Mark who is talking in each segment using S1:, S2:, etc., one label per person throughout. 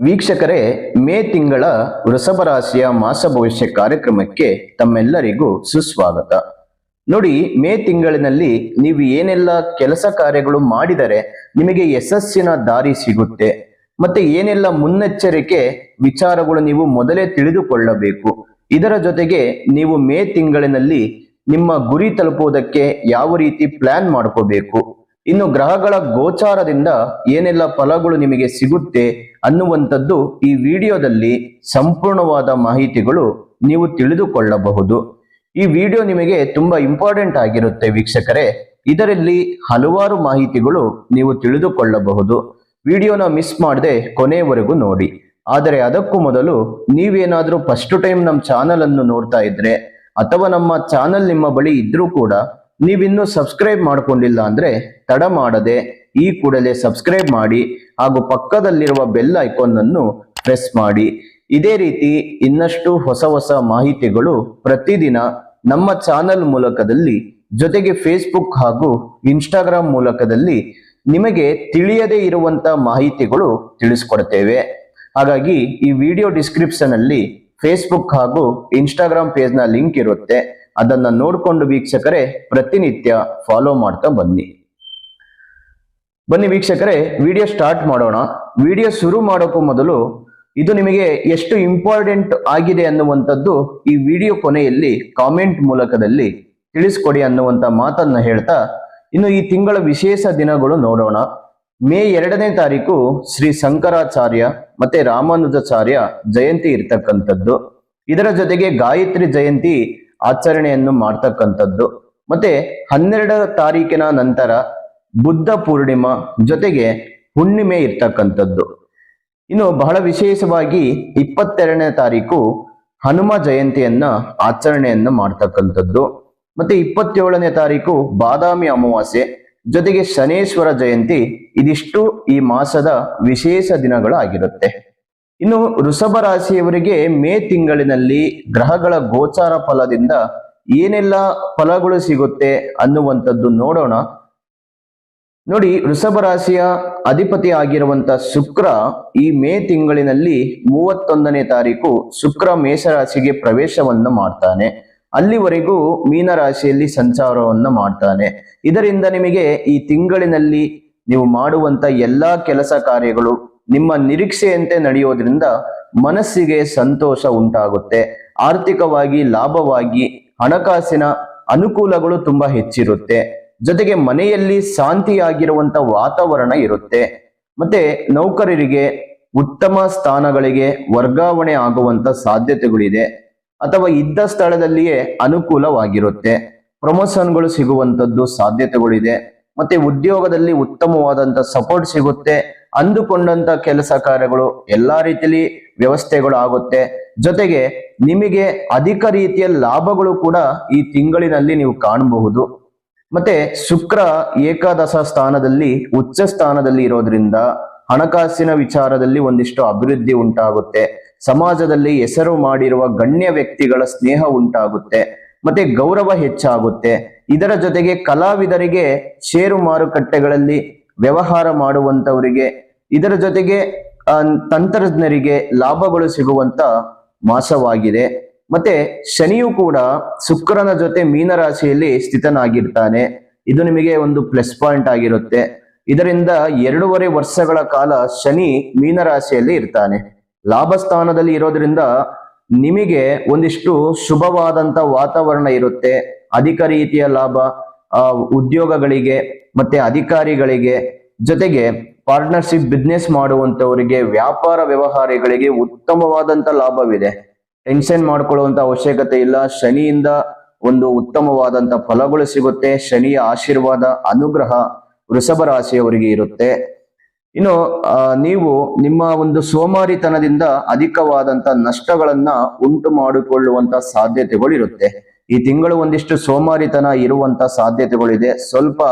S1: ವೀಕ್ಷಕರೇ, ಮೇ ತಿಂಗಳ ವೃಷಭ ರಾಶಿಯ ಮಾಸ ಭವಿಷ್ಯ ಕಾರ್ಯಕ್ರಮಕ್ಕೆ ತಮ್ಮೆಲ್ಲರಿಗೂ ಸುಸ್ವಾಗತ. ನೋಡಿ, ಮೇ ತಿಂಗಳಿನಲ್ಲಿ ನೀವು ಏನೆಲ್ಲ ಕೆಲಸ ಕಾರ್ಯಗಳು ಮಾಡಿದರೆ ನಿಮಗೆ ಯಶಸ್ಸಿನ ದಾರಿ ಸಿಗುತ್ತೆ. ಮತ್ತೆ ಏನೆಲ್ಲ ಮುನ್ನೆಚ್ಚರಿಕೆ, ವಿಚಾರಗಳು ನೀವು ಮೊದಲೇ ತಿಳಿದುಕೊಳ್ಳಬೇಕು. ಇದರ ಜೊತೆಗೆ ನೀವು ಮೇ ತಿಂಗಳಿನಲ್ಲಿ ನಿಮ್ಮ ಗುರಿ ತಲುಪುವುದಕ್ಕೆ ಯಾವ ರೀತಿ ಪ್ಲಾನ್ ಮಾಡ್ಕೋಬೇಕು. ಇನ್ನು ಗ್ರಹಗಳ ಗೋಚಾರದಿಂದ ಏನೆಲ್ಲ ಫಲಗಳು ನಿಮಗೆ ಸಿಗುತ್ತೆ ಅನ್ನುವಂಥದ್ದು ಈ ವಿಡಿಯೋದಲ್ಲಿ ಸಂಪೂರ್ಣವಾದ ಮಾಹಿತಿಗಳು ನೀವು ತಿಳಿದುಕೊಳ್ಳಬಹುದು. ಈ ವಿಡಿಯೋ ನಿಮಗೆ ತುಂಬಾ ಇಂಪಾರ್ಟೆಂಟ್ ಆಗಿರುತ್ತೆ ವೀಕ್ಷಕರೇ. ಇದರಲ್ಲಿ ಹಲವಾರು ಮಾಹಿತಿಗಳು ನೀವು ತಿಳಿದುಕೊಳ್ಳಬಹುದು. ವಿಡಿಯೋನ ಮಿಸ್ ಮಾಡದೆ ಕೊನೆಯವರೆಗೂ ನೋಡಿ. ಆದರೆ ಅದಕ್ಕೂ ಮೊದಲು ನೀವೇನಾದರೂ ಫಸ್ಟ್ ಟೈಮ್ ನಮ್ಮ ಚಾನಲ್ ಅನ್ನು ನೋಡ್ತಾ ಇದ್ರೆ ಅಥವಾ ನಮ್ಮ ಚಾನಲ್ ನಿಮ್ಮ ಬಳಿ ಇದ್ರೂ ಕೂಡ ನೀವಿನ್ನೂ ಸಬ್ಸ್ಕ್ರೈಬ್ ಮಾಡ್ಕೊಂಡಿಲ್ಲ ಅಂದ್ರೆ ತಡ ಮಾಡದೆ ಈ ಕೂಡಲೇ ಸಬ್ಸ್ಕ್ರೈಬ್ ಮಾಡಿ ಹಾಗೂ ಪಕ್ಕದಲ್ಲಿರುವ ಬೆಲ್ ಐಕಾನ್ ಅನ್ನು ಪ್ರೆಸ್ ಮಾಡಿ. ಇದೇ ರೀತಿ ಇನ್ನಷ್ಟು ಹೊಸ ಹೊಸ ಮಾಹಿತಿಗಳು ಪ್ರತಿದಿನ ನಮ್ಮ ಚಾನಲ್ ಮೂಲಕದಲ್ಲಿ ಜೊತೆಗೆ ಫೇಸ್ಬುಕ್ ಹಾಗೂ ಇನ್ಸ್ಟಾಗ್ರಾಮ್ ಮೂಲಕದಲ್ಲಿ ನಿಮಗೆ ತಿಳಿಯದೇ ಇರುವಂತ ಮಾಹಿತಿಗಳು ತಿಳಿಸ್ಕೊಡ್ತೇವೆ. ಹಾಗಾಗಿ ಈ ವಿಡಿಯೋ ಡಿಸ್ಕ್ರಿಪ್ಷನ್ ಅಲ್ಲಿ ಫೇಸ್ಬುಕ್ ಹಾಗೂ ಇನ್ಸ್ಟಾಗ್ರಾಮ್ ಪೇಜ್ನ ಲಿಂಕ್ ಇರುತ್ತೆ. ಅದನ್ನ ನೋಡ್ಕೊಂಡು ವೀಕ್ಷಕರೇ ಪ್ರತಿನಿತ್ಯ ಫಾಲೋ ಮಾಡ್ತಾ ಬನ್ನಿ. ಬನ್ನಿ ವೀಕ್ಷಕರೇ ವಿಡಿಯೋ ಸ್ಟಾರ್ಟ್ ಮಾಡೋಣ. ವಿಡಿಯೋ ಶುರು ಮಾಡೋಕ್ಕೂ ಮೊದಲು ಇದು ನಿಮಗೆ ಎಷ್ಟು ಇಂಪಾರ್ಟೆಂಟ್ ಆಗಿದೆ ಅನ್ನುವಂಥದ್ದು ಈ ವಿಡಿಯೋ ಕೊನೆಯಲ್ಲಿ ಕಾಮೆಂಟ್ ಮೂಲಕದಲ್ಲಿ ತಿಳಿಸ್ಕೊಡಿ ಅನ್ನುವಂತ ಮಾತನ್ನ ಹೇಳ್ತಾ ಇನ್ನು ಈ ತಿಂಗಳ ವಿಶೇಷ ದಿನಗಳು ನೋಡೋಣ. ಮೇ ಎರಡನೇ ತಾರೀಕು ಶ್ರೀ ಶಂಕರಾಚಾರ್ಯ ಮತ್ತೆ ರಾಮಾನುಜಾಚಾರ್ಯ ಜಯಂತಿ ಇರ್ತಕ್ಕಂಥದ್ದು. ಇದರ ಜೊತೆಗೆ ಗಾಯತ್ರಿ ಜಯಂತಿ ಆಚರಣೆಯನ್ನು ಮಾಡ್ತಕ್ಕಂಥದ್ದು. ಮತ್ತೆ ಹನ್ನೆರಡರ ತಾರೀಕಿನ ನಂತರ ಬುದ್ಧ ಪೂರ್ಣಿಮಾ ಜೊತೆಗೆ ಹುಣ್ಣಿಮೆ ಇರ್ತಕ್ಕಂಥದ್ದು. ಇನ್ನು ಬಹಳ ವಿಶೇಷವಾಗಿ ಇಪ್ಪತ್ತೆರಡನೇ ತಾರೀಕು ಹನುಮ ಜಯಂತಿಯನ್ನ ಆಚರಣೆಯನ್ನು ಮಾಡ್ತಕ್ಕಂಥದ್ದು. ಮತ್ತೆ ಇಪ್ಪತ್ತೇಳನೇ ತಾರೀಕು ಬಾದಾಮಿ ಅಮಾವಾಸ್ಯೆ ಜೊತೆಗೆ ಶನೇಶ್ವರ ಜಯಂತಿ ಇದಿಷ್ಟು ಈ ಮಾಸದ ವಿಶೇಷ ದಿನಗಳಾಗಿರುತ್ತೆ. ಇನ್ನು ವೃಷಭ ರಾಶಿಯವರಿಗೆ ಮೇ ತಿಂಗಳಿನಲ್ಲಿ ಗ್ರಹಗಳ ಗೋಚಾರ ಫಲದಿಂದ ಏನೆಲ್ಲ ಫಲಗಳು ಸಿಗುತ್ತೆ ಅನ್ನುವಂಥದ್ದು ನೋಡೋಣ. ನೋಡಿ, ವೃಷಭ ರಾಶಿಯ ಅಧಿಪತಿ ಆಗಿರುವಂತ ಶುಕ್ರ ಈ ಮೇ ತಿಂಗಳಿನಲ್ಲಿ ಮೂವತ್ತೊಂದನೇ ತಾರೀಕು ಶುಕ್ರ ಮೇಷರಾಶಿಗೆ ಪ್ರವೇಶವನ್ನು ಮಾಡ್ತಾನೆ. ಅಲ್ಲಿವರೆಗೂ ಮೀನರಾಶಿಯಲ್ಲಿ ಸಂಚಾರವನ್ನು ಮಾಡ್ತಾನೆ. ಇದರಿಂದ ನಿಮಗೆ ಈ ತಿಂಗಳಿನಲ್ಲಿ ನೀವು ಮಾಡುವಂತ ಎಲ್ಲಾ ಕೆಲಸ ಕಾರ್ಯಗಳು ನಿಮ್ಮ ನಿರೀಕ್ಷೆಯಂತೆ ನಡೆಯೋದ್ರಿಂದ ಮನಸ್ಸಿಗೆ ಸಂತೋಷ ಉಂಟಾಗುತ್ತೆ. ಆರ್ಥಿಕವಾಗಿ, ಲಾಭವಾಗಿ, ಹಣಕಾಸಿನ ಅನುಕೂಲಗಳು ತುಂಬಾ ಹೆಚ್ಚಿರುತ್ತೆ. ಜೊತೆಗೆ ಮನೆಯಲ್ಲಿ ಶಾಂತಿಯಾಗಿರುವಂತ ವಾತಾವರಣ ಇರುತ್ತೆ. ಮತ್ತೆ ನೌಕರರಿಗೆ ಉತ್ತಮ ಸ್ಥಾನಗಳಿಗೆ ವರ್ಗಾವಣೆ ಆಗುವಂತ ಸಾಧ್ಯತೆಗಳಿದೆ. ಅಥವಾ ಇದ್ದ ಸ್ಥಳದಲ್ಲಿಯೇ ಅನುಕೂಲವಾಗಿರುತ್ತೆ. ಪ್ರಮೋಷನ್ಗಳು ಸಿಗುವಂತದ್ದು ಸಾಧ್ಯತೆಗಳಿದೆ. ಮತ್ತೆ ಉದ್ಯೋಗದಲ್ಲಿ ಉತ್ತಮವಾದಂತ ಸಪೋರ್ಟ್ ಸಿಗುತ್ತೆ. ಅಂದುಕೊಂಡಂತ ಕೆಲಸ ಕಾರ್ಯಗಳು ಎಲ್ಲಾ ರೀತಿಯಲ್ಲಿ ವ್ಯವಸ್ಥೆಗಳು ಆಗುತ್ತೆ. ಜೊತೆಗೆ ನಿಮಗೆ ಅಧಿಕ ರೀತಿಯ ಲಾಭಗಳು ಕೂಡ ಈ ತಿಂಗಳಿನಲ್ಲಿ ನೀವು ಕಾಣಬಹುದು. ಮತ್ತೆ ಶುಕ್ರ ಏಕಾದಶ ಸ್ಥಾನದಲ್ಲಿ, ಉಚ್ಚ ಸ್ಥಾನದಲ್ಲಿ ಇರೋದ್ರಿಂದ ಹಣಕಾಸಿನ ವಿಚಾರದಲ್ಲಿ ಒಂದಿಷ್ಟು ಅಭಿವೃದ್ಧಿ ಉಂಟಾಗುತ್ತೆ. ಸಮಾಜದಲ್ಲಿ ಹೆಸರು ಮಾಡಿರುವ ಗಣ್ಯ ವ್ಯಕ್ತಿಗಳ ಸ್ನೇಹ ಉಂಟಾಗುತ್ತೆ. ಮತ್ತೆ ಗೌರವ ಹೆಚ್ಚಾಗುತ್ತೆ. ಇದರ ಜೊತೆಗೆ ಕಲಾವಿದರಿಗೆ ಷೇರು ಮಾರುಕಟ್ಟೆಗಳಲ್ಲಿ ವ್ಯವಹಾರ ಮಾಡುವಂತವರಿಗೆ ಇದರ ಜೊತೆಗೆ ತಂತ್ರಜ್ಞರಿಗೆ ಲಾಭಗಳು ಸಿಗುವಂತ ಮಾಸವಾಗಿದೆ. ಮತ್ತೆ ಶನಿಯು ಕೂಡ ಶುಕ್ರನ ಜೊತೆ ಮೀನರಾಶಿಯಲ್ಲಿ ಸ್ಥಿತನಾಗಿರ್ತಾನೆ. ಇದು ನಿಮಗೆ ಒಂದು ಪ್ಲಸ್ ಪಾಯಿಂಟ್ ಆಗಿರುತ್ತೆ. ಇದರಿಂದ ಎರಡೂವರೆ ವರ್ಷಗಳ ಕಾಲ ಶನಿ ಮೀನರಾಶಿಯಲ್ಲಿ ಇರ್ತಾನೆ. ಲಾಭ ಸ್ಥಾನದಲ್ಲಿ ಇರೋದ್ರಿಂದ ನಿಮಗೆ ಒಂದಿಷ್ಟು ಶುಭವಾದಂತ ವಾತಾವರಣ ಇರುತ್ತೆ. ಅಧಿಕ ರೀತಿಯ ಲಾಭ ಉದ್ಯೋಗಗಳಿಗೆ ಮತ್ತೆ ಅಧಿಕಾರಿಗಳಿಗೆ ಜೊತೆಗೆ ಪಾರ್ಟ್ನರ್ಶಿಪ್ ಬಿಸ್ನೆಸ್ ಮಾಡುವಂತವರಿಗೆ ವ್ಯಾಪಾರ ವ್ಯವಹಾರಗಳಿಗೆ ಉತ್ತಮವಾದಂತ ಲಾಭವಿದೆ. ಟೆನ್ಷನ್ ಮಾಡ್ಕೊಳ್ಳುವಂತ ಅವಶ್ಯಕತೆ ಇಲ್ಲ. ಶನಿಯಿಂದ ಒಂದು ಉತ್ತಮವಾದಂತ ಫಲಗಳು ಸಿಗುತ್ತೆ. ಶನಿಯ ಆಶೀರ್ವಾದ, ಅನುಗ್ರಹ ವೃಷಭ ರಾಶಿಯವರಿಗೆ ಇರುತ್ತೆ. ಇನ್ನು ನೀವು ನಿಮ್ಮ ಒಂದು ಸೋಮಾರಿತನದಿಂದ ಅಧಿಕವಾದಂತ ನಷ್ಟಗಳನ್ನ ಉಂಟು ಮಾಡಿಕೊಳ್ಳುವಂತ ಸಾಧ್ಯತೆಗಳು ಇರುತ್ತೆ ಈ ತಿಂಗಳು ಒಂದಿಷ್ಟು ಸೋಮಾರಿತನ ಇರುವಂತ ಸಾಧ್ಯತೆಗಳಿದೆ. ಸ್ವಲ್ಪ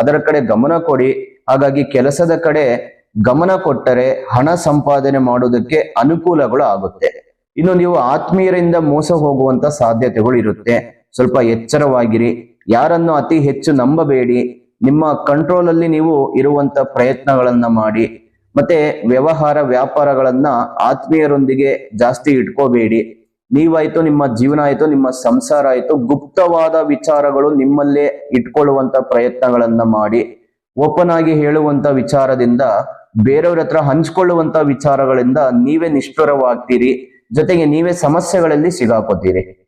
S1: ಅದರ ಕಡೆ ಗಮನ ಕೊಡಿ. ಹಾಗಾಗಿ ಕೆಲಸದ ಕಡೆ ಗಮನ ಕೊಟ್ಟರೆ ಹಣ ಸಂಪಾದನೆ ಮಾಡುವುದಕ್ಕೆ ಅನುಕೂಲಗಳು ಆಗುತ್ತೆ. ಇನ್ನು ನೀವು ಆತ್ಮೀಯರಿಂದ ಮೋಸ ಹೋಗುವಂತ ಸಾಧ್ಯತೆಗಳು ಇರುತ್ತೆ. ಸ್ವಲ್ಪ ಎಚ್ಚರವಾಗಿರಿ. ಯಾರನ್ನು ಅತಿ ಹೆಚ್ಚು ನಂಬಬೇಡಿ. ನಿಮ್ಮ ಕಂಟ್ರೋಲ್ ಅಲ್ಲಿ ನೀವು ಇರುವಂತ ಪ್ರಯತ್ನಗಳನ್ನ ಮಾಡಿ. ಮತ್ತೆ ವ್ಯವಹಾರ ವ್ಯಾಪಾರಗಳನ್ನ ಆತ್ಮೀಯರೊಂದಿಗೆ ಜಾಸ್ತಿ ಇಟ್ಕೋಬೇಡಿ. ನೀವಾಯ್ತು, ನಿಮ್ಮ ಜೀವನ ಆಯ್ತು, ನಿಮ್ಮ ಸಂಸಾರ ಆಯ್ತು, ಗುಪ್ತವಾದ ವಿಚಾರಗಳು ನಿಮ್ಮಲ್ಲೇ ಇಟ್ಕೊಳ್ಳುವಂತ ಪ್ರಯತ್ನಗಳನ್ನ ಮಾಡಿ. ಓಪನ್ ಆಗಿ ಹೇಳುವಂತ ವಿಚಾರದಿಂದ ಬೇರೆಯವ್ರ ಹತ್ರ ಹಂಚ್ಕೊಳ್ಳುವಂತ ವಿಚಾರಗಳಿಂದ ನೀವೇ ನಿಷ್ಠುರವಾಗ್ತೀರಿ. ಜೊತೆಗೆ ನೀವೇ ಸಮಸ್ಯೆಗಳಲ್ಲಿ ಸಿಗಾಕೋತೀರಿ.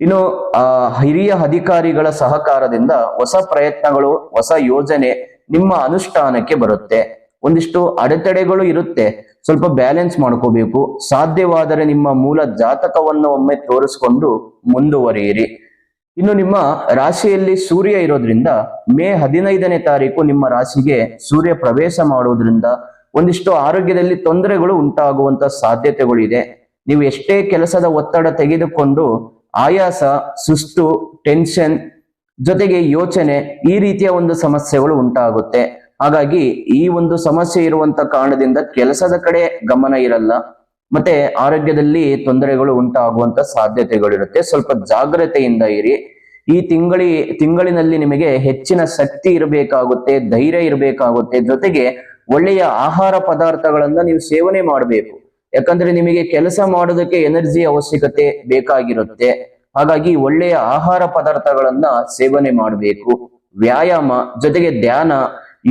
S1: ಇನ್ನು, ಆ, ಹಿರಿಯ ಅಧಿಕಾರಿಗಳ ಸಹಕಾರದಿಂದ ಹೊಸ ಪ್ರಯತ್ನಗಳು, ಹೊಸ ಯೋಜನೆ ನಿಮ್ಮ ಅನುಷ್ಠಾನಕ್ಕೆ ಬರುತ್ತೆ. ಒಂದಿಷ್ಟು ಅಡೆತಡೆಗಳು ಇರುತ್ತೆ. ಸ್ವಲ್ಪ ಬ್ಯಾಲೆನ್ಸ್ ಮಾಡ್ಕೋಬೇಕು. ಸಾಧ್ಯವಾದರೆ ನಿಮ್ಮ ಮೂಲ ಜಾತಕವನ್ನು ಒಮ್ಮೆ ತೋರಿಸ್ಕೊಂಡು ಮುಂದುವರಿಯಿರಿ. ಇನ್ನು ನಿಮ್ಮ ರಾಶಿಯಲ್ಲಿ ಸೂರ್ಯ ಇರೋದ್ರಿಂದ ಮೇ ಹದಿನೈದನೇ ತಾರೀಕು ನಿಮ್ಮ ರಾಶಿಗೆ ಸೂರ್ಯ ಪ್ರವೇಶ ಮಾಡುವುದರಿಂದ ಒಂದಿಷ್ಟು ಆರೋಗ್ಯದಲ್ಲಿ ತೊಂದರೆಗಳು ಉಂಟಾಗುವಂತ ಸಾಧ್ಯತೆಗಳು ಇದೆ ನೀವು ಎಷ್ಟೇ ಕೆಲಸದ ಒತ್ತಡ ತೆಗೆದುಕೊಂಡು ಆಯಾಸ, ಸುಸ್ತು, ಟೆನ್ಷನ್ ಜೊತೆಗೆ ಯೋಚನೆ ಈ ರೀತಿಯ ಒಂದು ಸಮಸ್ಯೆಗಳು ಉಂಟಾಗುತ್ತೆ. ಹಾಗಾಗಿ ಈ ಒಂದು ಸಮಸ್ಯೆ ಇರುವಂತ ಕಾರಣದಿಂದ ಕೆಲಸದ ಕಡೆ ಗಮನ ಇರಲ್ಲ. ಮತ್ತೆ ಆರೋಗ್ಯದಲ್ಲಿ ತೊಂದರೆಗಳು ಉಂಟಾಗುವಂತ ಸಾಧ್ಯತೆಗಳಿರುತ್ತೆ. ಸ್ವಲ್ಪ ಜಾಗ್ರತೆಯಿಂದ ಇರಿ. ಈ ತಿಂಗಳಿ, ತಿಂಗಳಿನಲ್ಲಿ ನಿಮಗೆ ಹೆಚ್ಚಿನ ಶಕ್ತಿ ಇರಬೇಕಾಗುತ್ತೆ, ಧೈರ್ಯ ಇರಬೇಕಾಗುತ್ತೆ. ಜೊತೆಗೆ ಒಳ್ಳೆಯ ಆಹಾರ ಪದಾರ್ಥಗಳನ್ನ ನೀವು ಸೇವನೆ ಮಾಡಬೇಕು. ಯಾಕಂದ್ರೆ ನಿಮಗೆ ಕೆಲಸ ಮಾಡೋದಕ್ಕೆ ಎನರ್ಜಿ ಅವಶ್ಯಕತೆ ಬೇಕಾಗಿರುತ್ತೆ. ಹಾಗಾಗಿ ಒಳ್ಳೆಯ ಆಹಾರ ಪದಾರ್ಥಗಳನ್ನ ಸೇವನೆ ಮಾಡಬೇಕು. ವ್ಯಾಯಾಮ, ಜೊತೆಗೆ ಧ್ಯಾನ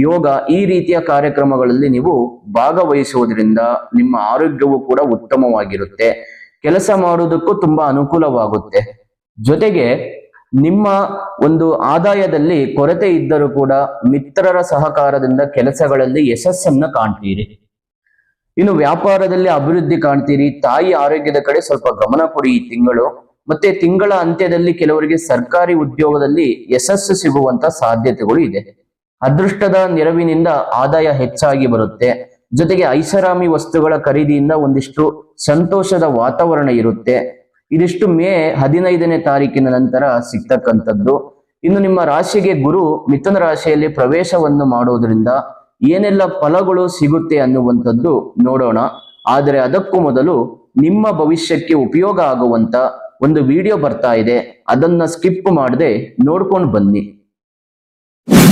S1: ಯೋಗ ಈ ರೀತಿಯ ಕಾರ್ಯಕ್ರಮಗಳಲ್ಲಿ ನೀವು ಭಾಗವಹಿಸುವುದರಿಂದ ನಿಮ್ಮ ಆರೋಗ್ಯವು ಕೂಡ ಉತ್ತಮವಾಗಿರುತ್ತೆ. ಕೆಲಸ ಮಾಡುವುದಕ್ಕೂ ತುಂಬಾ ಅನುಕೂಲವಾಗುತ್ತೆ. ಜೊತೆಗೆ ನಿಮ್ಮ ಒಂದು ಆದಾಯದಲ್ಲಿ ಕೊರತೆ ಇದ್ದರೂ ಕೂಡ ಮಿತ್ರರ ಸಹಕಾರದಿಂದ ಕೆಲಸಗಳಲ್ಲಿ ಯಶಸ್ಸನ್ನ ಕಾಣ್ತೀರಿ. ಇನ್ನು ವ್ಯಾಪಾರದಲ್ಲಿ ಅಭಿವೃದ್ಧಿ ಕಾಣ್ತೀರಿ. ತಾಯಿ ಆರೋಗ್ಯದ ಕಡೆ ಸ್ವಲ್ಪ ಗಮನ ಕೊಡಿ ಈ ತಿಂಗಳು. ಮತ್ತೆ ತಿಂಗಳ ಅಂತ್ಯದಲ್ಲಿ ಕೆಲವರಿಗೆ ಸರ್ಕಾರಿ ಉದ್ಯೋಗದಲ್ಲಿ ಯಶಸ್ಸು ಸಿಗುವಂತ ಸಾಧ್ಯತೆಗಳು ಇದೆ. ಅದೃಷ್ಟದ ನೆರವಿನಿಂದ ಆದಾಯ ಹೆಚ್ಚಾಗಿ ಬರುತ್ತೆ. ಜೊತೆಗೆ ಐಷಾರಾಮಿ ವಸ್ತುಗಳ ಖರೀದಿಯಿಂದ ಒಂದಿಷ್ಟು ಸಂತೋಷದ ವಾತಾವರಣ ಇರುತ್ತೆ. ಇದಿಷ್ಟು ಮೇ ಹದಿನೈದನೇ ತಾರೀಕಿನ ನಂತರ ಸಿಗ್ತಕ್ಕಂಥದ್ದು. ಇನ್ನು ನಿಮ್ಮ ರಾಶಿಗೆ ಗುರು ಮಿಥುನ ರಾಶಿಯಲ್ಲಿ ಪ್ರವೇಶವನ್ನು ಮಾಡೋದ್ರಿಂದ ಏನೆಲ್ಲ ಫಲಗಳು ಸಿಗುತ್ತೆ ಅನ್ನುವಂಥದ್ದು ನೋಡೋಣ. ಆದರೆ ಅದಕ್ಕೂ ಮೊದಲು ನಿಮ್ಮ ಭವಿಷ್ಯಕ್ಕೆ ಉಪಯೋಗ ಆಗುವಂತ ಒಂದು ವಿಡಿಯೋ ಬರ್ತಾ ಇದೆ. ಅದನ್ನ ಸ್ಕಿಪ್ ಮಾಡದೆ ನೋಡ್ಕೊಂಡು ಬನ್ನಿ.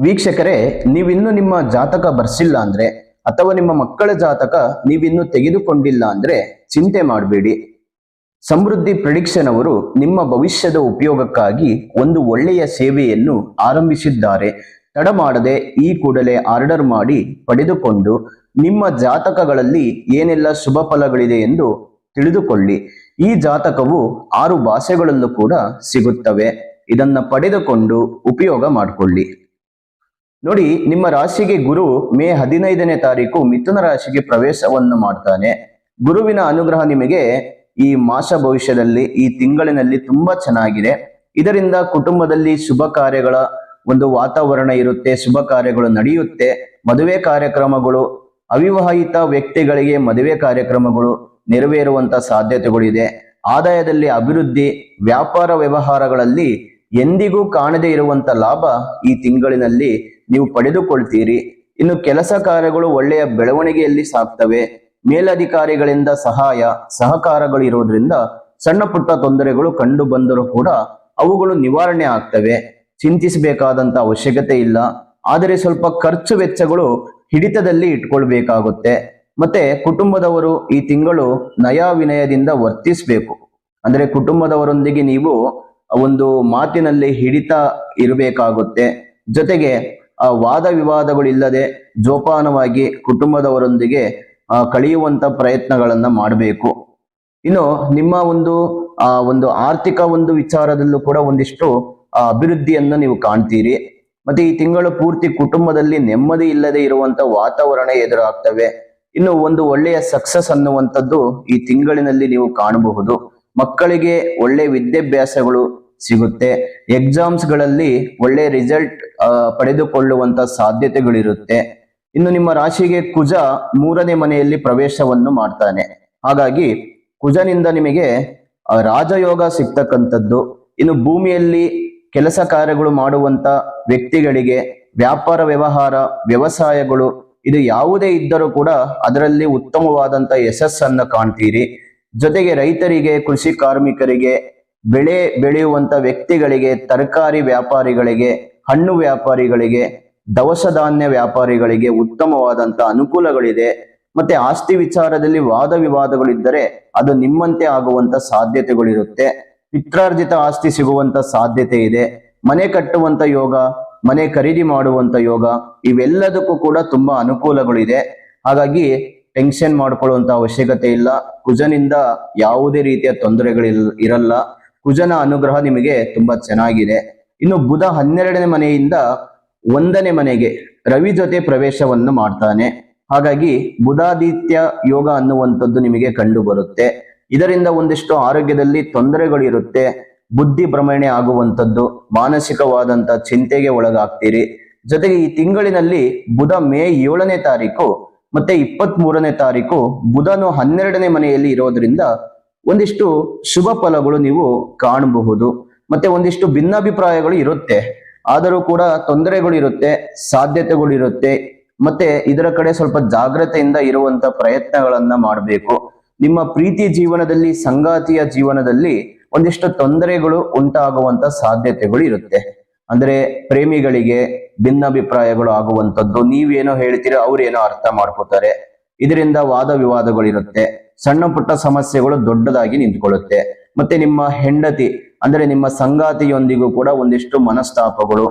S1: ವೀಕ್ಷಕರೇ, ನೀವಿನ್ನು ನಿಮ್ಮ ಜಾತಕ ಬರ್ಸಿಲ್ಲ ಅಂದ್ರೆ, ಅಥವಾ ನಿಮ್ಮ ಮಕ್ಕಳ ಜಾತಕ ನೀವಿನ್ನು ತೆಗೆದುಕೊಂಡಿಲ್ಲ ಅಂದ್ರೆ ಚಿಂತೆ ಮಾಡಬೇಡಿ. ಸಮೃದ್ಧಿ ಪ್ರಿಡಿಕ್ಷನ್ ಅವರು ನಿಮ್ಮ ಭವಿಷ್ಯದ ಉಪಯೋಗಕ್ಕಾಗಿ ಒಂದು ಒಳ್ಳೆಯ ಸೇವೆಯನ್ನು ಆರಂಭಿಸಿದ್ದಾರೆ. ತಡ ಮಾಡದೆ ಈ ಕೂಡಲೇ ಆರ್ಡರ್ ಮಾಡಿ ಪಡೆದುಕೊಂಡು, ನಿಮ್ಮ ಜಾತಕಗಳಲ್ಲಿ ಏನೆಲ್ಲ ಶುಭ ಫಲಗಳಿದೆ ಎಂದು ತಿಳಿದುಕೊಳ್ಳಿ. ಈ ಜಾತಕವು ಆರು ಭಾಷೆಗಳಲ್ಲೂ ಕೂಡ ಸಿಗುತ್ತವೆ. ಇದನ್ನ ಪಡೆದುಕೊಂಡು ಉಪಯೋಗ ಮಾಡಿಕೊಳ್ಳಿ. ನೋಡಿ, ನಿಮ್ಮ ರಾಶಿಗೆ ಗುರು ಮೇ ಹದಿನೈದನೇ ತಾರೀಕು ಮಿಥುನ ರಾಶಿಗೆ ಪ್ರವೇಶವನ್ನು ಮಾಡ್ತಾನೆ. ಗುರುವಿನ ಅನುಗ್ರಹ ನಿಮಗೆ ಈ ಮಾಸ ಭವಿಷ್ಯದಲ್ಲಿ, ಈ ತಿಂಗಳಿನಲ್ಲಿ ತುಂಬಾ ಚೆನ್ನಾಗಿದೆ. ಇದರಿಂದ ಕುಟುಂಬದಲ್ಲಿ ಶುಭ ಕಾರ್ಯಗಳ ಒಂದು ವಾತಾವರಣ ಇರುತ್ತೆ, ಶುಭ ಕಾರ್ಯಗಳು ನಡೆಯುತ್ತೆ. ಮದುವೆ ಕಾರ್ಯಕ್ರಮಗಳು, ಅವಿವಾಹಿತ ವ್ಯಕ್ತಿಗಳಿಗೆ ಮದುವೆ ಕಾರ್ಯಕ್ರಮಗಳು ನೆರವೇರುವಂತ ಸಾಧ್ಯತೆಗಳಿದೆ. ಆದಾಯದಲ್ಲಿ ಅಭಿವೃದ್ಧಿ, ವ್ಯಾಪಾರ ವ್ಯವಹಾರಗಳಲ್ಲಿ ಎಂದಿಗೂ ಕಾಣದೇ ಇರುವಂತ ಲಾಭ ಈ ತಿಂಗಳಿನಲ್ಲಿ ನೀವು ಪಡೆದುಕೊಳ್ತೀರಿ. ಇನ್ನು ಕೆಲಸ ಕಾರ್ಯಗಳು ಒಳ್ಳೆಯ ಬೆಳವಣಿಗೆಯಲ್ಲಿ ಸಾಗ್ತವೆ ಮೇಲಧಿಕಾರಿಗಳಿಂದ ಸಹಾಯ, ಸಹಕಾರಗಳು ಇರೋದ್ರಿಂದ ಸಣ್ಣ ಪುಟ್ಟ ತೊಂದರೆಗಳು ಕಂಡು ಬಂದರೂ ಕೂಡ ಅವುಗಳು ನಿವಾರಣೆ ಆಗ್ತವೆ. ಚಿಂತಿಸಬೇಕಾದಂತ ಅವಶ್ಯಕತೆ ಇಲ್ಲ. ಆದರೆ ಸ್ವಲ್ಪ ಖರ್ಚು ವೆಚ್ಚಗಳು ಹಿಡಿತದಲ್ಲಿ ಇಟ್ಕೊಳ್ಬೇಕಾಗುತ್ತೆ. ಮತ್ತೆ ಕುಟುಂಬದವರು ಈ ತಿಂಗಳು ನಯ ವಿನಯದಿಂದ ವರ್ತಿಸಬೇಕು. ಅಂದ್ರೆ ಕುಟುಂಬದವರೊಂದಿಗೆ ನೀವು ಒಂದು ಮಾತಿನಲ್ಲಿ ಹಿಡಿತ ಇರಬೇಕಾಗುತ್ತೆ. ಜೊತೆಗೆ ಆ ವಾದ ವಿವಾದಗಳಿಲ್ಲದೆ ಜೋಪಾನವಾಗಿ ಕುಟುಂಬದವರೊಂದಿಗೆ ಕಳೆಯುವಂತ ಪ್ರಯತ್ನಗಳನ್ನ ಮಾಡಬೇಕು. ಇನ್ನು ನಿಮ್ಮ ಒಂದು, ಆ, ಒಂದು ಆರ್ಥಿಕ ಒಂದು ವಿಚಾರದಲ್ಲೂ ಕೂಡ ಒಂದಿಷ್ಟು ಅಭಿವೃದ್ಧಿಯನ್ನ ನೀವು ಕಾಣ್ತೀರಿ. ಮತ್ತೆ ಈ ತಿಂಗಳು ಪೂರ್ತಿ ಕುಟುಂಬದಲ್ಲಿ ನೆಮ್ಮದಿ ಇಲ್ಲದೆ ಇರುವಂತ ವಾತಾವರಣ ಎದುರಾಗ್ತವೆ. ಇನ್ನು ಒಂದು ಒಳ್ಳೆಯ ಸಕ್ಸಸ್ ಅನ್ನುವಂಥದ್ದು ಈ ತಿಂಗಳಿನಲ್ಲಿ ನೀವು ಕಾಣಬಹುದು. ಮಕ್ಕಳಿಗೆ ಒಳ್ಳೆ ವಿದ್ಯಾಭ್ಯಾಸಗಳು ಸಿಗುತ್ತೆ. ಎಕ್ಸಾಮ್ಸ್ಗಳಲ್ಲಿ ಒಳ್ಳೆ ರಿಸಲ್ಟ್ ಪಡೆದುಕೊಳ್ಳುವಂತ ಸಾಧ್ಯತೆಗಳಿರುತ್ತೆ. ಇನ್ನು ನಿಮ್ಮ ರಾಶಿಗೆ ಕುಜ ಮೂರನೇ ಮನೆಯಲ್ಲಿ ಪ್ರವೇಶವನ್ನು ಮಾಡ್ತಾನೆ. ಹಾಗಾಗಿ ಕುಜನಿಂದ ನಿಮಗೆ ರಾಜಯೋಗ ಸಿಗ್ತಕ್ಕಂಥದ್ದು. ಇನ್ನು ಭೂಮಿಯಲ್ಲಿ ಕೆಲಸ ಕಾರ್ಯಗಳು ಮಾಡುವಂತ ವ್ಯಕ್ತಿಗಳಿಗೆ ವ್ಯಾಪಾರ ವ್ಯವಹಾರ, ವ್ಯವಸಾಯಗಳು, ಇದು ಯಾವುದೇ ಇದ್ದರೂ ಕೂಡ ಅದರಲ್ಲಿ ಉತ್ತಮವಾದಂತ ಯಶಸ್ಸನ್ನು ಕಾಣ್ತೀರಿ. ಜೊತೆಗೆ ರೈತರಿಗೆ, ಕೃಷಿ ಕಾರ್ಮಿಕರಿಗೆ, ಬೆಳೆ ಬೆಳೆಯುವಂತ ವ್ಯಕ್ತಿಗಳಿಗೆ, ತರಕಾರಿ ವ್ಯಾಪಾರಿಗಳಿಗೆ, ಹಣ್ಣು ವ್ಯಾಪಾರಿಗಳಿಗೆ, ದವಸ ಧಾನ್ಯ ವ್ಯಾಪಾರಿಗಳಿಗೆ ಉತ್ತಮವಾದಂತ ಅನುಕೂಲಗಳಿದೆ. ಮತ್ತೆ ಆಸ್ತಿ ವಿಚಾರದಲ್ಲಿ ವಾದ ವಿವಾದಗಳಿದ್ದರೆ ಅದು ನಿಮ್ಮಂತೆ ಆಗುವಂತ ಸಾಧ್ಯತೆಗಳಿರುತ್ತೆ. ಪಿತ್ರಾರ್ಜಿತ ಆಸ್ತಿ ಸಿಗುವಂತ ಸಾಧ್ಯತೆ ಇದೆ. ಮನೆ ಕಟ್ಟುವಂತ ಯೋಗ, ಮನೆ ಖರೀದಿ ಮಾಡುವಂತ ಯೋಗ, ಇವೆಲ್ಲದಕ್ಕೂ ಕೂಡ ತುಂಬಾ ಅನುಕೂಲಗಳಿದೆ. ಹಾಗಾಗಿ ಟೆನ್ಷನ್ ಮಾಡ್ಕೊಳ್ಳುವಂತ ಅವಶ್ಯಕತೆ ಇಲ್ಲ. ಕುಜನಿಂದ ಯಾವುದೇ ರೀತಿಯ ತೊಂದರೆಗಳು ಇರಲ್ಲ. ಕುಜನ ಅನುಗ್ರಹ ನಿಮಗೆ ತುಂಬಾ ಚೆನ್ನಾಗಿದೆ. ಇನ್ನು ಬುಧ ಹನ್ನೆರಡನೇ ಮನೆಯಿಂದ ಒಂದನೇ ಮನೆಗೆ ರವಿ ಜೊತೆ ಪ್ರವೇಶವನ್ನು ಮಾಡ್ತಾನೆ. ಹಾಗಾಗಿ ಬುಧಾದಿತ್ಯ ಯೋಗ ಅನ್ನುವಂಥದ್ದು ನಿಮಗೆ ಕಂಡು ಬರುತ್ತೆ. ಇದರಿಂದ ಒಂದಿಷ್ಟು ಆರೋಗ್ಯದಲ್ಲಿ ತೊಂದರೆಗಳಿರುತ್ತೆ ಬುದ್ಧಿ ಭ್ರಮಣೆ ಆಗುವಂಥದ್ದು ಮಾನಸಿಕವಾದಂತ ಚಿಂತೆಗೆ ಒಳಗಾಗ್ತೀರಿ. ಜೊತೆಗೆ ಈ ತಿಂಗಳಿನಲ್ಲಿ ಬುಧ ಮೇ ಏಳನೇ ತಾರೀಕು ಮತ್ತೆ ಇಪ್ಪತ್ತ್ ಮೂರನೇ ತಾರೀಕು ಬುಧನು ಹನ್ನೆರಡನೇ ಮನೆಯಲ್ಲಿ ಇರೋದ್ರಿಂದ ಒಂದಿಷ್ಟು ಶುಭ ಫಲಗಳು ನೀವು ಕಾಣಬಹುದು. ಮತ್ತೆ ಒಂದಿಷ್ಟು ಭಿನ್ನಾಭಿಪ್ರಾಯಗಳು ಇರುತ್ತೆ. ಆದರೂ ಕೂಡ ತೊಂದರೆಗಳು ಇರುತ್ತೆ, ಸಾಧ್ಯತೆಗಳು ಇರುತ್ತೆ. ಮತ್ತೆ ಇದರ ಕಡೆ ಸ್ವಲ್ಪ ಜಾಗ್ರತೆಯಿಂದ ಇರುವಂತ ಪ್ರಯತ್ನಗಳನ್ನ ಮಾಡಬೇಕು. ನಿಮ್ಮ ಪ್ರೀತಿ ಜೀವನದಲ್ಲಿ, ಸಂಗಾತಿಯ ಜೀವನದಲ್ಲಿ ಒಂದಿಷ್ಟು ತೊಂದರೆಗಳು ಉಂಟಾಗುವಂತ ಸಾಧ್ಯತೆಗಳು ಇರುತ್ತೆ. ಅಂದ್ರೆ ಪ್ರೇಮಿಗಳಿಗೆ ಭಿನ್ನಾಭಿಪ್ರಾಯಗಳು ಆಗುವಂತದ್ದು ನೀವೇನೋ ಹೇಳ್ತೀರೋ ಅವ್ರೇನೋ ಅರ್ಥ ಮಾಡ್ಕೋತಾರೆ. ಇದರಿಂದ ವಾದ ವಿವಾದಗಳಿರುತ್ತೆ. ಸಣ್ಣ ಪುಟ್ಟ ಸಮಸ್ಯೆಗಳು ದೊಡ್ಡದಾಗಿ ನಿಂತ್ಕೊಳ್ಳುತ್ತೆ. ಮತ್ತೆ ನಿಮ್ಮ ಹೆಂಡತಿ, ಅಂದ್ರೆ ನಿಮ್ಮ ಸಂಗಾತಿಯೊಂದಿಗೂ ಕೂಡ ಒಂದಿಷ್ಟು ಮನಸ್ತಾಪಗಳು,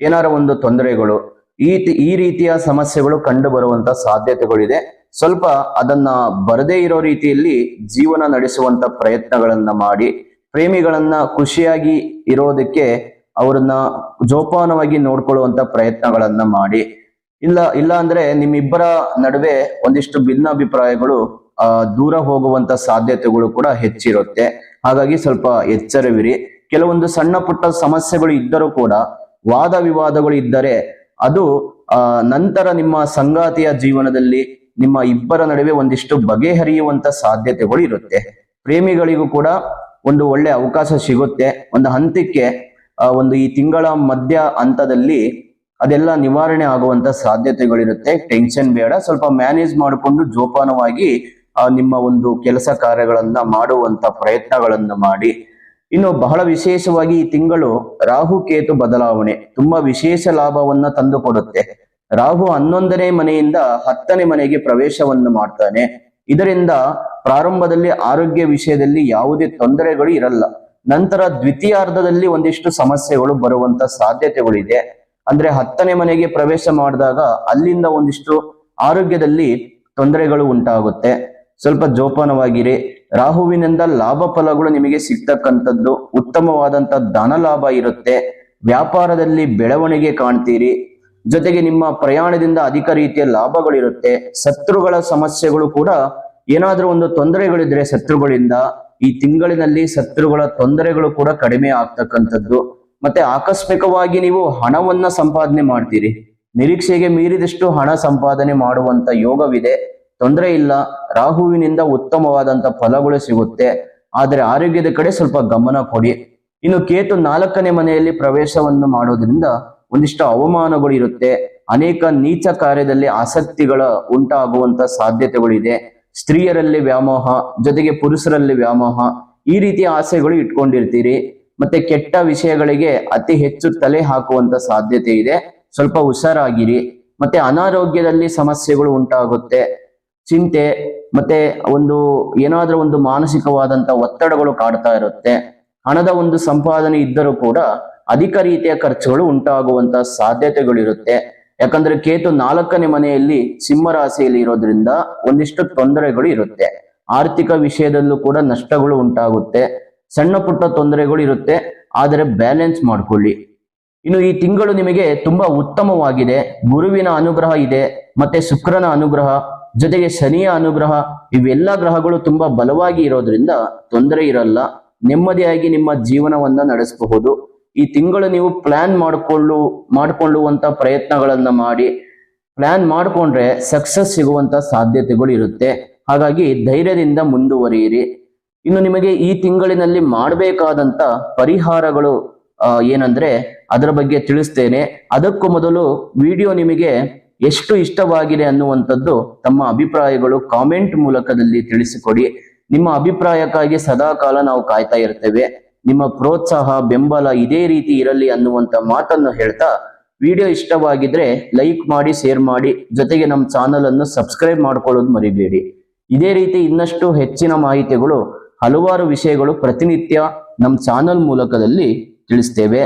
S1: ಏನಾರ ಒಂದು ತೊಂದರೆಗಳು, ಈ ಈ ರೀತಿಯ ಸಮಸ್ಯೆಗಳು ಕಂಡು ಬರುವಂತ ಸಾಧ್ಯತೆಗಳಿದೆ. ಸ್ವಲ್ಪ ಅದನ್ನ ಬರದೇ ಇರೋ ರೀತಿಯಲ್ಲಿ ಜೀವನ ನಡೆಸುವಂತ ಪ್ರಯತ್ನಗಳನ್ನ ಮಾಡಿ, ಪ್ರೇಮಿಗಳನ್ನ ಖುಷಿಯಾಗಿ ಇರೋದಕ್ಕೆ ಅವರನ್ನ ಜೋಪಾನವಾಗಿ ನೋಡ್ಕೊಳ್ಳುವಂತ ಪ್ರಯತ್ನಗಳನ್ನ ಮಾಡಿ. ಇಲ್ಲ ಇಲ್ಲ ಅಂದ್ರೆ ನಿಮ್ಮಿಬ್ಬರ ನಡುವೆ ಒಂದಿಷ್ಟು ಭಿನ್ನಾಭಿಪ್ರಾಯಗಳು, ಆ, ದೂರ ಹೋಗುವಂತ ಸಾಧ್ಯತೆಗಳು ಕೂಡ ಹೆಚ್ಚಿರುತ್ತೆ. ಹಾಗಾಗಿ ಸ್ವಲ್ಪ ಎಚ್ಚರವಿರಿ. ಕೆಲವೊಂದು ಸಣ್ಣ ಪುಟ್ಟ ಸಮಸ್ಯೆಗಳು ಇದ್ದರೂ ಕೂಡ, ವಾದ ವಿವಾದಗಳು ಇದ್ದರೆ ಅದು ನಂತರ ನಿಮ್ಮ ಸಂಗಾತಿಯ ಜೀವನದಲ್ಲಿ ನಿಮ್ಮ ಇಬ್ಬರ ನಡುವೆ ಒಂದಿಷ್ಟು ಬಗೆಹರಿಯುವಂತ ಸಾಧ್ಯತೆಗಳು ಇರುತ್ತೆ. ಪ್ರೇಮಿಗಳಿಗೂ ಕೂಡ ಒಂದು ಒಳ್ಳೆ ಅವಕಾಶ ಸಿಗುತ್ತೆ. ಒಂದು ಹಂತಕ್ಕೆ ಒಂದು ಈ ತಿಂಗಳ ಮಧ್ಯ ಹಂತದಲ್ಲಿ ಅದೆಲ್ಲ ನಿವಾರಣೆ ಆಗುವಂತ ಸಾಧ್ಯತೆಗಳಿರುತ್ತೆ. ಟೆನ್ಷನ್ ಬೇಡ. ಸ್ವಲ್ಪ ಮ್ಯಾನೇಜ್ ಮಾಡಿಕೊಂಡು ಜೋಪಾನವಾಗಿ ನಿಮ್ಮ ಒಂದು ಕೆಲಸ ಕಾರ್ಯಗಳನ್ನ ಮಾಡುವಂತ ಪ್ರಯತ್ನಗಳನ್ನು ಮಾಡಿ. ಇನ್ನು ಬಹಳ ವಿಶೇಷವಾಗಿ ಈ ತಿಂಗಳು ರಾಹು ಕೇತು ಬದಲಾವಣೆ. ತುಂಬಾ ವಿಶೇಷ ಲಾಭವನ್ನ ತಂದುಕೊಡುತ್ತೆ. ರಾಹು ಹನ್ನೊಂದನೇ ಮನೆಯಿಂದ ಹತ್ತನೇ ಮನೆಗೆ ಪ್ರವೇಶವನ್ನು ಮಾಡ್ತಾನೆ. ಇದರಿಂದ ಪ್ರಾರಂಭದಲ್ಲಿ ಆರೋಗ್ಯ ವಿಷಯದಲ್ಲಿ ಯಾವುದೇ ತೊಂದರೆಗಳು ಇರಲ್ಲ. ನಂತರ ದ್ವಿತೀಯಾರ್ಧದಲ್ಲಿ ಒಂದಿಷ್ಟು ಸಮಸ್ಯೆಗಳು ಬರುವಂತ ಸಾಧ್ಯತೆಗಳಿದೆ. ಅಂದ್ರೆ ಹತ್ತನೇ ಮನೆಗೆ ಪ್ರವೇಶ ಮಾಡಿದಾಗ ಅಲ್ಲಿಂದ ಒಂದಿಷ್ಟು ಆರೋಗ್ಯದಲ್ಲಿ ತೊಂದರೆಗಳು ಉಂಟಾಗುತ್ತೆ. ಸ್ವಲ್ಪ ಜೋಪಾನವಾಗಿರಿ. ರಾಹುವಿನಿಂದ ಲಾಭ ಫಲಗಳು ನಿಮಗೆ ಸಿಗ್ತಕ್ಕಂಥದ್ದು. ಉತ್ತಮವಾದಂತ ಧನ ಲಾಭ ಇರುತ್ತೆ. ವ್ಯಾಪಾರದಲ್ಲಿ ಬೆಳವಣಿಗೆ ಕಾಣ್ತೀರಿ. ಜೊತೆಗೆ ನಿಮ್ಮ ಪ್ರಯಾಣದಿಂದ ಅಧಿಕ ರೀತಿಯ ಲಾಭಗಳಿರುತ್ತೆ. ಶತ್ರುಗಳ ಸಮಸ್ಯೆಗಳು ಕೂಡ ಏನಾದ್ರೂ ಒಂದು ತೊಂದರೆಗಳಿದ್ರೆ ಶತ್ರುಗಳಿಂದ ಈ ತಿಂಗಳಿನಲ್ಲಿ ಶತ್ರುಗಳ ತೊಂದರೆಗಳು ಕೂಡ ಕಡಿಮೆ ಆಗ್ತಕ್ಕಂಥದ್ದು. ಮತ್ತೆ ಆಕಸ್ಮಿಕವಾಗಿ ನೀವು ಹಣವನ್ನ ಸಂಪಾದನೆ ಮಾಡ್ತೀರಿ. ನಿರೀಕ್ಷೆಗೆ ಮೀರಿದಷ್ಟು ಹಣ ಸಂಪಾದನೆ ಮಾಡುವಂತ ಯೋಗವಿದೆ. ತೊಂದರೆ ಇಲ್ಲ. ರಾಹುವಿನಿಂದ ಉತ್ತಮವಾದಂತ ಫಲಗಳು ಸಿಗುತ್ತೆ. ಆದರೆ ಆರೋಗ್ಯದ ಕಡೆ ಸ್ವಲ್ಪ ಗಮನ ಕೊಡಿ. ಇನ್ನು ಕೇತು ನಾಲ್ಕನೇ ಮನೆಯಲ್ಲಿ ಪ್ರವೇಶವನ್ನು ಮಾಡೋದ್ರಿಂದ ಒಂದಿಷ್ಟು ಅವಮಾನಗಳು ಇರುತ್ತೆ. ಅನೇಕ ನೀಚ ಕಾರ್ಯದಲ್ಲಿ ಆಸಕ್ತಿಗಳ ಉಂಟಾಗುವಂತ ಸಾಧ್ಯತೆಗಳಿದೆ. ಸ್ತ್ರೀಯರಲ್ಲಿ ವ್ಯಾಮೋಹ, ಜೊತೆಗೆ ಪುರುಷರಲ್ಲಿ ವ್ಯಾಮೋಹ, ಈ ರೀತಿಯ ಆಸೆಗಳು ಇಟ್ಕೊಂಡಿರ್ತೀರಿ. ಮತ್ತೆ ಕೆಟ್ಟ ವಿಷಯಗಳಿಗೆ ಅತಿ ಹೆಚ್ಚು ತಲೆ ಹಾಕುವಂತ ಸಾಧ್ಯತೆ ಇದೆ. ಸ್ವಲ್ಪ ಹುಷಾರಾಗಿರಿ. ಮತ್ತೆ ಅನಾರೋಗ್ಯದಲ್ಲಿ ಸಮಸ್ಯೆಗಳು ಉಂಟಾಗುತ್ತೆ. ಚಿಂತೆ, ಮತ್ತೆ ಒಂದು ಏನಾದ್ರೂ ಒಂದು ಮಾನಸಿಕವಾದಂತ ಒತ್ತಡಗಳು ಕಾಡ್ತಾ ಇರುತ್ತೆ. ಹಣದ ಒಂದು ಸಂಪಾದನೆ ಇದ್ದರೂ ಕೂಡ ಅಧಿಕ ರೀತಿಯ ಖರ್ಚುಗಳು ಉಂಟಾಗುವಂತ ಸಾಧ್ಯತೆಗಳಿರುತ್ತೆ. ಯಾಕಂದ್ರೆ ಕೇತು ನಾಲ್ಕನೇ ಮನೆಯಲ್ಲಿ ಸಿಂಹ ರಾಶಿಯಲ್ಲಿ ಇರೋದ್ರಿಂದ ಒಂದಿಷ್ಟು ತೊಂದರೆಗಳು ಇರುತ್ತೆ. ಆರ್ಥಿಕ ವಿಷಯದಲ್ಲೂ ಕೂಡ ನಷ್ಟಗಳು ಉಂಟಾಗುತ್ತೆ. ಸಣ್ಣ ಪುಟ್ಟ ತೊಂದರೆಗಳು ಇರುತ್ತೆ. ಆದರೆ ಬ್ಯಾಲೆನ್ಸ್ ಮಾಡ್ಕೊಳ್ಳಿ. ಇನ್ನು ಈ ತಿಂಗಳು ನಿಮಗೆ ತುಂಬಾ ಉತ್ತಮವಾಗಿದೆ. ಗುರುವಿನ ಅನುಗ್ರಹ ಇದೆ, ಮತ್ತೆ ಶುಕ್ರನ ಅನುಗ್ರಹ, ಜೊತೆಗೆ ಶನಿಯ ಅನುಗ್ರಹ, ಇವೆಲ್ಲ ಗ್ರಹಗಳು ತುಂಬಾ ಬಲವಾಗಿ ಇರೋದ್ರಿಂದ ತೊಂದರೆ ಇರಲ್ಲ. ನೆಮ್ಮದಿಯಾಗಿ ನಿಮ್ಮ ಜೀವನವನ್ನ ನಡೆಸಬಹುದು. ಈ ತಿಂಗಳು ನೀವು ಪ್ಲಾನ್ ಮಾಡಿಕೊಳ್ಳು, ಮಾಡಿಕೊಳ್ಳುವಂತ ಪ್ರಯತ್ನಗಳನ್ನ ಮಾಡಿ ಪ್ಲಾನ್ ಮಾಡಿಕೊಂಡ್ರೆ ಸಕ್ಸಸ್ ಸಿಗುವಂತ ಸಾಧ್ಯತೆಗಳು ಇರುತ್ತೆ. ಹಾಗಾಗಿ ಧೈರ್ಯದಿಂದ ಮುಂದುವರಿಯಿರಿ. ಇನ್ನು ನಿಮಗೆ ಈ ತಿಂಗಳಿನಲ್ಲಿ ಮಾಡಬೇಕಾದಂತ ಪರಿಹಾರಗಳು ಏನಂದ್ರೆ ಅದರ ಬಗ್ಗೆ ತಿಳಿಸ್ತೇನೆ. ಅದಕ್ಕೂ ಮೊದಲು ವಿಡಿಯೋ ನಿಮಗೆ ಎಷ್ಟು ಇಷ್ಟವಾಗಿದೆ ಅನ್ನುವಂಥದ್ದು ತಮ್ಮ ಅಭಿಪ್ರಾಯಗಳು ಕಾಮೆಂಟ್ ಮೂಲಕದಲ್ಲಿ ತಿಳಿಸಿಕೊಡಿ. ನಿಮ್ಮ ಅಭಿಪ್ರಾಯಕ್ಕಾಗಿ ಸದಾಕಾಲ ನಾವು ಕಾಯ್ತಾ ಇರ್ತೇವೆ. ನಿಮ್ಮ ಪ್ರೋತ್ಸಾಹ, ಬೆಂಬಲ ಇದೇ ರೀತಿ ಇರಲಿ ಅನ್ನುವಂತ ಮಾತನ್ನು ಹೇಳ್ತಾ ವಿಡಿಯೋ ಇಷ್ಟವಾಗಿದ್ರೆ ಲೈಕ್ ಮಾಡಿ ಶೇರ್ ಮಾಡಿ, ಜೊತೆಗೆ ನಮ್ಮ ಚಾನಲ್ ಅನ್ನು ಸಬ್ಸ್ಕ್ರೈಬ್ ಮಾಡ್ಕೊಳ್ಳೋದು ಮರಿಬೇಡಿ. ಇದೇ ರೀತಿ ಇನ್ನಷ್ಟು ಹೆಚ್ಚಿನ ಮಾಹಿತಿಗಳು, ಹಲವಾರು ವಿಷಯಗಳು ಪ್ರತಿನಿತ್ಯ ನಮ್ಮ ಚಾನಲ್ ಮೂಲಕದಲ್ಲಿ ತಿಳಿಸ್ತೇವೆ.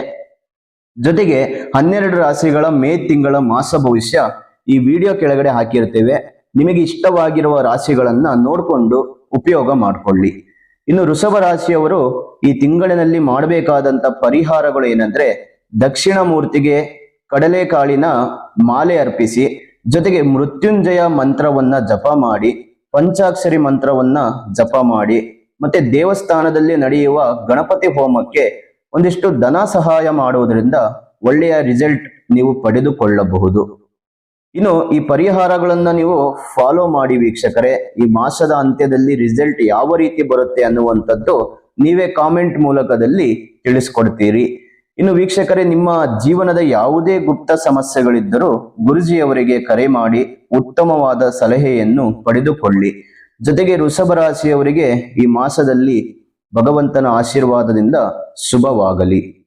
S1: ಜೊತೆಗೆ ಹನ್ನೆರಡು ರಾಶಿಗಳ ಮೇ ತಿಂಗಳ ಮಾಸ ಭವಿಷ್ಯ ಈ ವಿಡಿಯೋ ಕೆಳಗಡೆ ಹಾಕಿರ್ತೇವೆ. ನಿಮಗೆ ಇಷ್ಟವಾಗಿರುವ ರಾಶಿಗಳನ್ನ ನೋಡಿಕೊಂಡು ಉಪಯೋಗ ಮಾಡಿಕೊಳ್ಳಿ. ಇನ್ನು ವೃಷಭ ರಾಶಿಯವರು ಈ ತಿಂಗಳಿನಲ್ಲಿ ಮಾಡಬೇಕಾದಂತ ಪರಿಹಾರಗಳು ಏನಂದ್ರೆ ದಕ್ಷಿಣ ಮೂರ್ತಿಗೆ ಕಡಲೆಕಾಳಿನ ಮಾಲೆ ಅರ್ಪಿಸಿ, ಜೊತೆಗೆ ಮೃತ್ಯುಂಜಯ ಮಂತ್ರವನ್ನ ಜಪ ಮಾಡಿ, ಪಂಚಾಕ್ಷರಿ ಮಂತ್ರವನ್ನ ಜಪ ಮಾಡಿ, ಮತ್ತೆ ದೇವಸ್ಥಾನದಲ್ಲಿ ನಡೆಯುವ ಗಣಪತಿ ಹೋಮಕ್ಕೆ ಒಂದಿಷ್ಟು ಧನ ಸಹಾಯ ಮಾಡುವುದರಿಂದ ಒಳ್ಳೆಯ ರಿಸಲ್ಟ್ ನೀವು ಪಡೆದುಕೊಳ್ಳಬಹುದು. ಇನ್ನು ಈ ಪರಿಹಾರಗಳನ್ನ ನೀವು ಫಾಲೋ ಮಾಡಿ ವೀಕ್ಷಕರೇ, ಈ ಮಾಸದ ಅಂತ್ಯದಲ್ಲಿ ರಿಸಲ್ಟ್ ಯಾವ ರೀತಿ ಬರುತ್ತೆ ಅನ್ನುವಂಥದ್ದು ನೀವೇ ಕಾಮೆಂಟ್ ಮೂಲಕದಲ್ಲಿ ತಿಳಿಸ್ಕೊಡ್ತೀರಿ. ಇನ್ನು ವೀಕ್ಷಕರೇ, ನಿಮ್ಮ ಜೀವನದ ಯಾವುದೇ ಗುಪ್ತ ಸಮಸ್ಯೆಗಳಿದ್ದರೂ ಗುರುಜಿಯವರಿಗೆ ಕರೆ ಮಾಡಿ ಉತ್ತಮವಾದ ಸಲಹೆಯನ್ನು ಪಡೆದುಕೊಳ್ಳಿ. ಜೊತೆಗೆ ವೃಷಭ ರಾಶಿಯವರಿಗೆ ಈ ಮಾಸದಲ್ಲಿ ಭಗವಂತನ ಆಶೀರ್ವಾದದಿಂದ ಶುಭವಾಗಲಿ.